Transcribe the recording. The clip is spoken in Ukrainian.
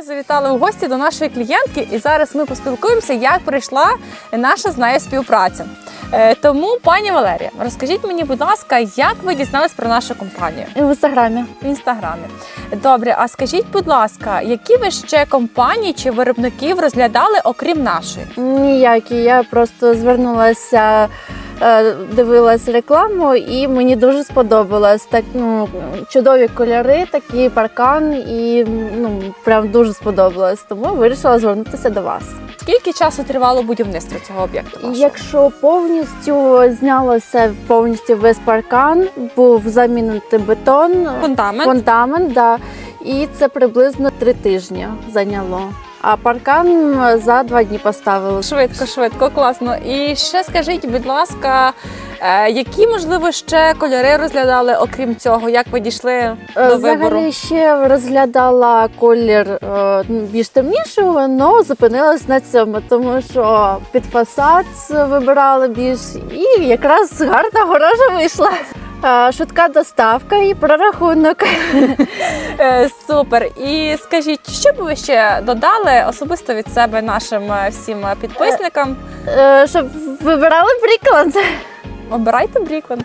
Ми завітали в гості до нашої клієнтки, і зараз ми поспілкуємося, як пройшла наша з нею співпраця. Е, Тому, пані Валерія, розкажіть мені, будь ласка, як ви дізнались про нашу компанію В інстаграмі. в інстаграмі? Добре, а скажіть, будь ласка, які ви ще компанії чи виробників розглядали, окрім нашої? Ніякі. Я просто звернулася, дивилась рекламу, і мені дуже сподобалось. Так, ну, чудові кольори, такий паркан, і ну, прям дуже сподобалось. Тому вирішила звернутися до вас. Скільки часу тривало будівництво цього об'єкту? Вашого? Якщо повністю знялося повністю весь паркан, був замінений бетон, Фундамент. фундамент, да, і це приблизно три тижні зайняло. А паркан за два дні поставили. Швидко, швидко, класно. І ще скажіть, будь ласка, е, які можливо ще кольори розглядали, окрім цього, як ви дійшли Е, до вибору? Взагалі ще розглядала колір е, більш темнішого, але зупинилась на цьому, тому що під фасад вибирала більш і якраз гарна горожа вийшла. Е, Швидка доставка і прорахунок. Е, Супер. І скажіть, що б ви ще додали особисто від себе нашим е, всім підписникам? Е, Щоб вибирали приклад. Обирайте Брікленд.